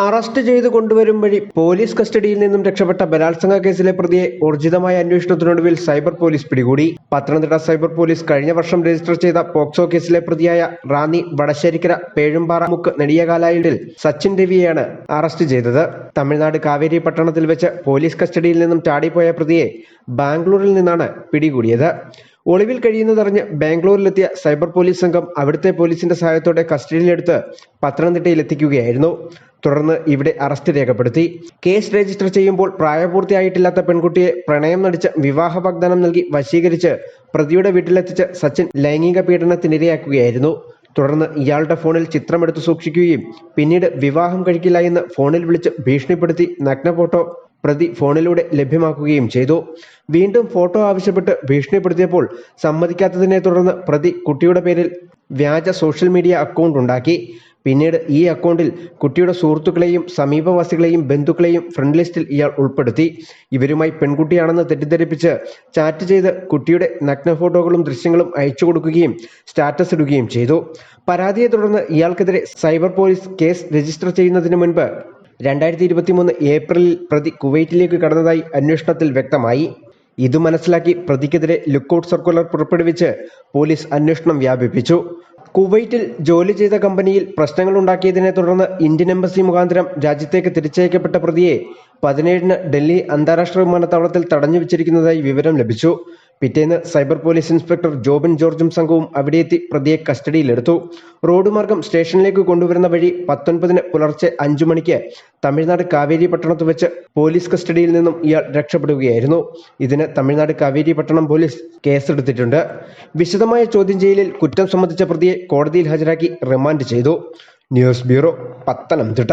Arrest ചെയ്ത് കൊണ്ടുവരും വഴി പോലീസ് കസ്റ്റഡിയിൽ നിന്നും രക്ഷപ്പെട്ട ബലാത്സംഗ കേസിലെ പ്രതിയെ ഊർജിതമായ അന്വേഷണത്തിനൊടുവിൽ സൈബർ പോലീസ് പിടികൂടി. പത്തനംതിട്ട സൈബർ പോലീസ് കഴിഞ്ഞ വർഷം രജിസ്റ്റർ ചെയ്ത പോക്സോ കേസിലെ പ്രതിയായ റാന്നി വടശ്ശേരിക്കര പേഴുംപാറ മുക്ക് നെടിയകാലായിൽ സച്ചിൻ രവിയെയാണ് അറസ്റ്റ് ചെയ്തത്. തമിഴ്നാട് കാവേരി പട്ടണത്തിൽ വെച്ച് പോലീസ് കസ്റ്റഡിയിൽ നിന്നും ചാടിപ്പോയ പ്രതിയെ ബാംഗ്ലൂരിൽ നിന്നാണ് പിടികൂടിയത്. ഒളിവിൽ കഴിയുന്നതറിഞ്ഞ് ബാംഗ്ലൂരിലെത്തിയ സൈബർ പോലീസ് സംഘം അവിടുത്തെ പോലീസിന്റെ സഹായത്തോടെ കസ്റ്റഡിയിലെടുത്ത് പത്തനംതിട്ടയിൽ എത്തിക്കുകയായിരുന്നു തുടർന്ന് ഇവിടെ അറസ്റ്റ് രേഖപ്പെടുത്തി. കേസ് രജിസ്റ്റർ ചെയ്യുമ്പോൾ പ്രായപൂർത്തിയായിട്ടില്ലാത്ത പെൺകുട്ടിയെ പ്രണയം നടിച്ച് വിവാഹ വാഗ്ദാനം നൽകി വശീകരിച്ച് പ്രതിയുടെ വീട്ടിലെത്തിച്ച് സച്ചിൻ ലൈംഗിക പീഡനത്തിനിരയാക്കുകയായിരുന്നു. തുടർന്ന് ഇയാളുടെ ഫോണിൽ ചിത്രമെടുത്ത് സൂക്ഷിക്കുകയും പിന്നീട് വിവാഹം കഴിക്കില്ല എന്ന് ഫോണിൽ വിളിച്ച് ഭീഷണിപ്പെടുത്തി നഗ്ന ഫോട്ടോ പ്രതി ഫോണിലൂടെ ലഭ്യമാക്കുകയും ചെയ്തു. വീണ്ടും ഫോട്ടോ ആവശ്യപ്പെട്ട് ഭീഷണിപ്പെടുത്തിയപ്പോൾ സമ്മതിക്കാത്തതിനെ തുടർന്ന് പ്രതി കുട്ടിയുടെ പേരിൽ വ്യാജ സോഷ്യൽ മീഡിയ അക്കൗണ്ട് ഉണ്ടാക്കി. പിന്നീട് ഈ അക്കൗണ്ടിൽ കുട്ടിയുടെ സുഹൃത്തുക്കളെയും സമീപവാസികളെയും ബന്ധുക്കളെയും ഫ്രണ്ട് ലിസ്റ്റിൽ ഇയാൾ ഉൾപ്പെടുത്തി. ഇവരുമായി പെൺകുട്ടിയാണെന്ന് തെറ്റിദ്ധരിപ്പിച്ച് ചാറ്റ് ചെയ്ത് കുട്ടിയുടെ നഗ്ന ഫോട്ടോകളും ദൃശ്യങ്ങളും അയച്ചു കൊടുക്കുകയും സ്റ്റാറ്റസ് ഇടുകയും ചെയ്തു. പരാതിയെ തുടർന്ന് ഇയാൾക്കെതിരെ സൈബർ പോലീസ് കേസ് രജിസ്റ്റർ ചെയ്യുന്നതിന് മുൻപ് രണ്ടായിരത്തി ഇരുപത്തിമൂന്ന് ഏപ്രിലിൽ പ്രതി കുവൈറ്റിലേക്ക് കടന്നതായി അന്വേഷണത്തിൽ വ്യക്തമായി. ഇത് മനസ്സിലാക്കി പ്രതിക്കെതിരെ ലുക്കൌട്ട് സർക്കുലർ പുറപ്പെടുവിച്ച് പോലീസ് അന്വേഷണം വ്യാപിപ്പിച്ചു. കുവൈറ്റിൽ ജോലി ചെയ്ത കമ്പനിയിൽ പ്രശ്നങ്ങൾ ഉണ്ടാക്കിയതിനെ തുടർന്ന് ഇന്ത്യൻ എംബസി മുഖാന്തരം രാജ്യത്തേക്ക് തിരിച്ചയക്കപ്പെട്ട പ്രതിയെ പതിനേഴിന് ഡൽഹി അന്താരാഷ്ട്ര വിമാനത്താവളത്തിൽ തടഞ്ഞു വച്ചിരിക്കുന്നതായി വിവരം ലഭിച്ചു. പിറ്റേന്ന് സൈബർ പോലീസ് ഇൻസ്പെക്ടർ ജോബിൻ ജോർജും സംഘവും അവിടെയെത്തി പ്രതിയെ കസ്റ്റഡിയിലെടുത്തു. റോഡ് മാർഗം സ്റ്റേഷനിലേക്ക് കൊണ്ടുവരുന്ന വഴി പത്തൊൻപതിന് പുലർച്ചെ അഞ്ചു മണിക്ക് തമിഴ്നാട് കാവേരി പട്ടണത്ത് വെച്ച് പോലീസ് കസ്റ്റഡിയിൽ നിന്നും ഇയാൾ രക്ഷപ്പെടുകയായിരുന്നു. ഇതിന് തമിഴ്നാട് കാവേരി പട്ടണം പോലീസ് കേസെടുത്തിട്ടുണ്ട്. വിശദമായ ചോദ്യം ചെയ്യലിൽ കുറ്റം സംബന്ധിച്ച പ്രതിയെ കോടതിയിൽ ഹാജരാക്കി റിമാൻഡ് ചെയ്തു. News bureau Pathanamthitta.